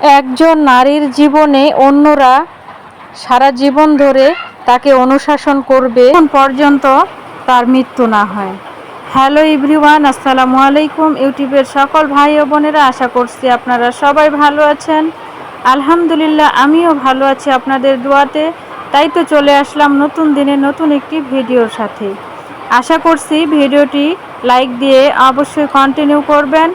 একজন নারীর জীবনে অন্যরা সারা জীবন ধরে তাকে অনুশাসন করবে। পর্যন্ত তার মৃত্যু না হয়। হ্যালো ইভরিওয়ান আসসালামু আলাইকুম। ইউটিউবের সকল ভাই ও বোনেরা, আশা করছি আপনারা সবাই ভালো আছেন। আলহামদুলিল্লাহ, আমিও ভালো আছি আপনাদের দোয়াতে। তাই তো চলে আসলাম নতুন দিনে নতুন একটি ভিডিওর সাথে। আশা করছি ভিডিওটি লাইক দিয়ে অবশ্যই কন্টিনিউ করবেন।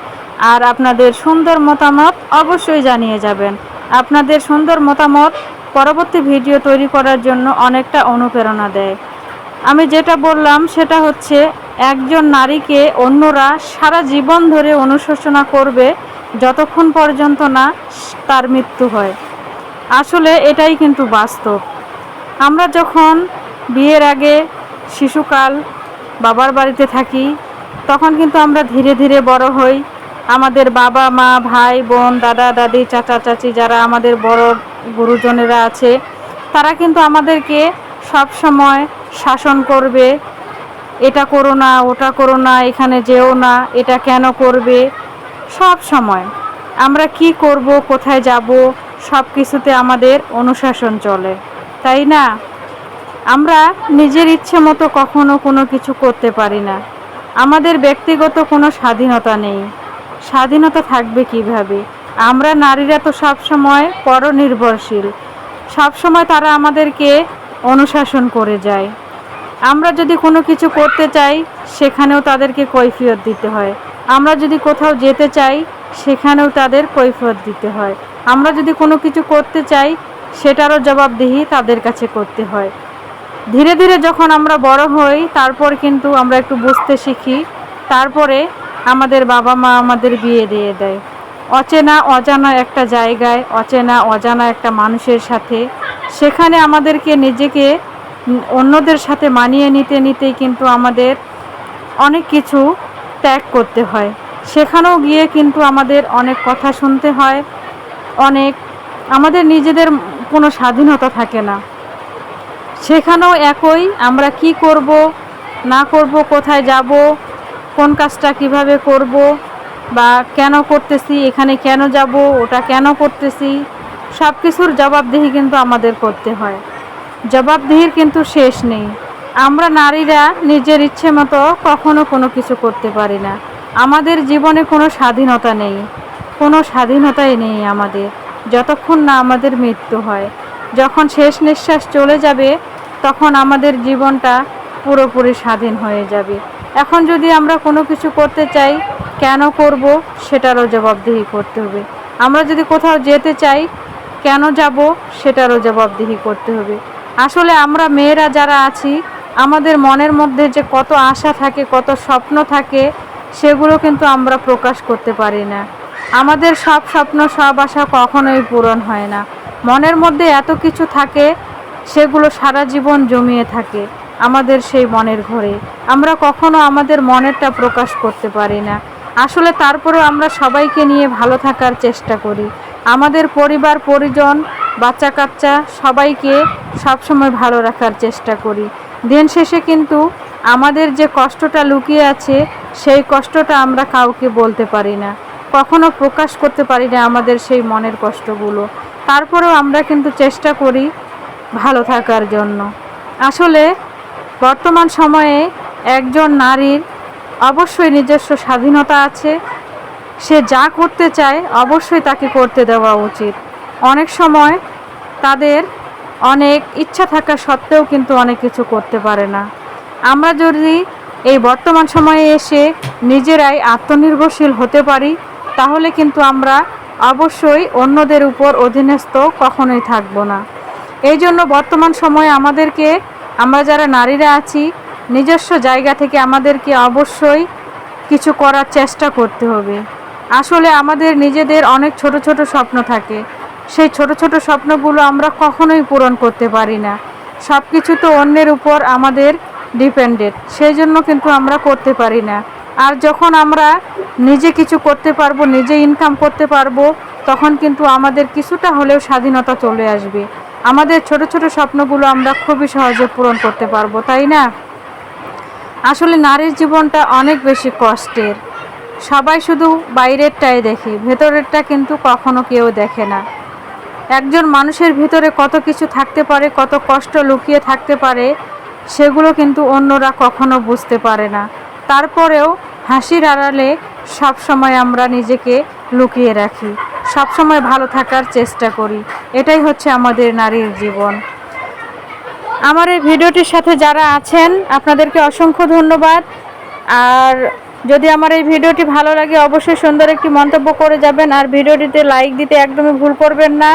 আর আপনাদের সুন্দর মতামত অবশ্যই জানিয়ে যাবেন। আপনাদের সুন্দর মতামত পরবর্তী ভিডিও তৈরি করার জন্য অনেকটা অনুপ্রেরণা দেয়। আমি যেটা বললাম, সেটা হচ্ছে একজন নারীকে অন্যরা সারা জীবন ধরে অনুশোচনা করবে যতক্ষণ পর্যন্ত না তার মৃত্যু হয়। আসলে এটাই কিন্তু বাস্তব। আমরা যখন বিয়ের আগে শিশুকাল বাবার বাড়িতে থাকি, তখন কিন্তু আমরা ধীরে ধীরে বড় হই। আমাদের বাবা, মা, ভাই, বোন, দাদা, দাদি, চাচা, চাচি যারা আমাদের বড় গুরুজনেরা আছে, তারা কিন্তু আমাদেরকে সব সময় শাসন করবে। এটা করো না, ওটা করো না, এখানে যেও না, এটা কেন করবে? সব সময়। আমরা কি করব, কোথায় যাব, সব কিছুতে আমাদের অনুশাসন চলে, তাই না? আমরা নিজের ইচ্ছে মতো কখনো কোনো কিছু করতে পারি না। আমাদের ব্যক্তিগত কোনো স্বাধীনতা নেই। স্বাধীনতা থাকবে কীভাবে? আমরা নারীরা তো সবসময় পরনির্ভরশীল। সবসময় তারা আমাদেরকে অনুশাসন করে যায়। আমরা যদি কোনো কিছু করতে চাই, সেখানেও তাদেরকে কৈফিয়ত দিতে হয়। আমরা যদি কোথাও যেতে চাই, সেখানেও তাদের কৈফিয়ত দিতে হয়। আমরা যদি কোনো কিছু করতে চাই, সেটারও জবাবদিহি তাদের কাছে করতে হয়। ধীরে ধীরে যখন আমরা বড় হই, তারপর কিন্তু আমরা একটু বুঝতে শিখি। তারপরে আমাদের বাবা মা আমাদের বিয়ে দিয়ে দেয়। অচেনা, অজানা একটা জায়গায়, অচেনা, অজানা একটা মানুষের সাথে। সেখানে আমাদেরকে নিজেকে অন্যদের সাথে মানিয়ে নিতে, নিতেই কিন্তু আমাদের অনেক কিছু ত্যাগ করতে হয়। সেখানেও গিয়ে কিন্তু আমাদের অনেক কথা শুনতে হয়, অনেক আমাদের নিজেদের কোনো স্বাধীনতা থাকে না। সেখানেও একই, আমরা কি করব, না করব, কোথায় যাব কোন কাজটা কীভাবে করব বা কেন করতেছি, এখানে কেন যাব, ওটা কেন করতেছি সব কিছুর জবাবদিহি কিন্তু আমাদের করতে হয়। জবাবদিহির কিন্তু শেষ নেই। আমরা নারীরা নিজের ইচ্ছে মতো কখনো কোনো কিছু করতে পারি না। আমাদের জীবনে কোনো স্বাধীনতা নেই। কোনো স্বাধীনতাই নেই আমাদের, যতক্ষণ না আমাদের মৃত্যু হয়। যখন শেষ নিঃশ্বাস চলে যাবে, তখন আমাদের জীবনটা পুরোপুরি স্বাধীন হয়ে যাবে। এখন যদি আমরা কোনো কিছু করতে চাই, কেন করব সেটারও জবাবদিহি করতে হবে। আমরা যদি কোথাও যেতে চাই, কেন যাব সেটারও জবাবদিহি করতে হবে। আসলে আমরা মেয়েরা যারা আছি, আমাদের মনের মধ্যে যে কত আশা থাকে, কত স্বপ্ন থাকে, সেগুলো কিন্তু আমরা প্রকাশ করতে পারি না। আমাদের সব স্বপ্ন, সব আশা কখনোই পূরণ হয় না। মনের মধ্যে এত কিছু থাকে, সেগুলো সারা জীবন জমিয়ে থাকে। আমাদের সেই মনের ঘরে। আমরা কখনো আমাদের মনেরটা প্রকাশ করতে পারি না। আসলে তারপরেও আমরা সবাইকে নিয়ে ভালো থাকার চেষ্টা করি। আমাদের পরিবার, পরিজন বাচ্চা কাচ্চা সবাইকে সবসময় ভালো রাখার চেষ্টা করি। দিন শেষে কিন্তু আমাদের যে কষ্টটা লুকিয়ে আছে, সেই কষ্টটা আমরা কাউকে বলতে পারি না। কখনো প্রকাশ করতে পারি না আমাদের সেই মনের কষ্টগুলো। তারপরেও আমরা কিন্তু চেষ্টা করি ভালো থাকার জন্য। আসলে বর্তমান সময়ে একজন নারীর অবশ্যই নিজস্ব স্বাধীনতা আছে। সে যা করতে চায় অবশ্যই তাকে করতে দেওয়া উচিত। অনেক সময় তাদের অনেক ইচ্ছা থাকা সত্ত্বেও কিন্তু অনেক কিছু করতে পারে না। আমরা যদি এই বর্তমান সময়ে এসে নিজেরাই আত্মনির্ভরশীল হতে পারি, তাহলে কিন্তু আমরা অবশ্যই অন্যদের উপর অধীনস্থ কখনোই থাকব না। এই জন্য বর্তমান সময়ে আমাদেরকে আমরা যারা নারীরা আছি, নিজস্ব জায়গা থেকে আমাদেরকে অবশ্যই কিছু করার চেষ্টা করতে হবে। আসলে আমাদের নিজেদের অনেক ছোট ছোট স্বপ্ন থাকে। সেই ছোট ছোট স্বপ্নগুলো আমরা কখনোই পূরণ করতে পারি না। সব কিছু তো অন্যের উপর আমাদের ডিপেন্ডেড। সেই জন্য কিন্তু আমরা করতে পারি না। আর যখন আমরা নিজে কিছু করতে পারব, নিজে ইনকাম করতে পারব, তখন কিন্তু আমাদের কিছুটা হলেও স্বাধীনতা চলে আসবে। আমাদের ছোট ছোট স্বপ্নগুলো আমরা খুবই সহজে পূরণ করতে পারব, তাই না? আসলে নারীর জীবনটা অনেক বেশি কষ্টের। সবাই শুধু বাইরেরটাই দেখে, ভেতরেরটা কিন্তু কখনো কেউ দেখে না। একজন মানুষের ভিতরে কত কিছু থাকতে পারে, কত কষ্ট লুকিয়ে থাকতে পারে, সেগুলো কিন্তু অন্যরা কখনো বুঝতে পারে না। তারপরেও হাসির আড়ালে সব সময় আমরা নিজেকে লুকিয়ে রাখি। সব সময় ভালো থাকার চেষ্টা করি। এটাই হচ্ছে আমাদের নারীর জীবন। আমার এই ভিডিওটির সাথে যারা আছেন, আপনাদেরকে অসংখ্য ধন্যবাদ। আর যদি আমার এই ভিডিওটি ভালো লাগে, অবশ্যই সুন্দর একটি মন্তব্য করে যাবেন। আর ভিডিওটিতে লাইক দিতে একদমই ভুল করবেন না।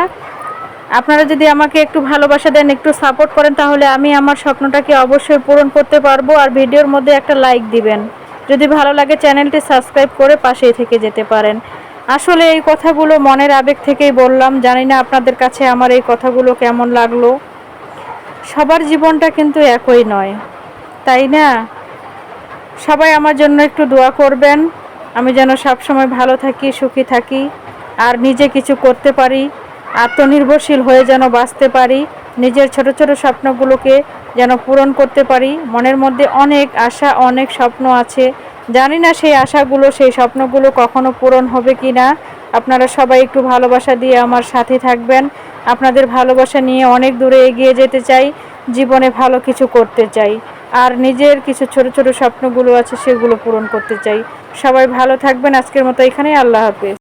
আপনারা যদি আমাকে একটু ভালোবাসা দেন, একটু সাপোর্ট করেন, তাহলে আমি আমার স্বপ্নটাকে অবশ্যই পূরণ করতে পারব। আর ভিডিওর মধ্যে একটা লাইক দিবেন। যদি ভালো লাগে, চ্যানেলটি সাবস্ক্রাইব করে পাশেই থেকে যেতে পারেন। আসলে এই কথাগুলো মনের আবেগ থেকেই বললাম। জানি না আপনাদের কাছে আমার এই কথাগুলো কেমন লাগল। সবার জীবনটা কিন্তু একই নয়, তাই না? সবাই আমার জন্য একটু দোয়া করবেন। আমি যেন সবসময় ভালো থাকি, সুখী থাকি, আর নিজে কিছু করতে পারি, আত্মনির্ভরশীল হয়ে যেন বাঁচতে পারি, নিজের ছোট ছোট স্বপ্নগুলোকে যেন পূরণ করতে পারি। মনের মধ্যে অনেক আশা, অনেক স্বপ্ন আছে। জানি না সেই আশাগুলো, সেই স্বপ্নগুলো কখনো পূরণ হবে কি না। আপনারা সবাই একটু ভালোবাসা দিয়ে আমার সাথে থাকবেন। আপনাদের ভালোবাসা নিয়ে অনেক দূরে এগিয়ে যেতে চাই, জীবনে ভালো কিছু করতে চাই। আর নিজের কিছু ছোট ছোট স্বপ্নগুলো আছে, সেগুলো পূরণ করতে চাই। সবাই ভালো থাকবেন। আজকের মতো এখানেই। আল্লাহ হাফেজ।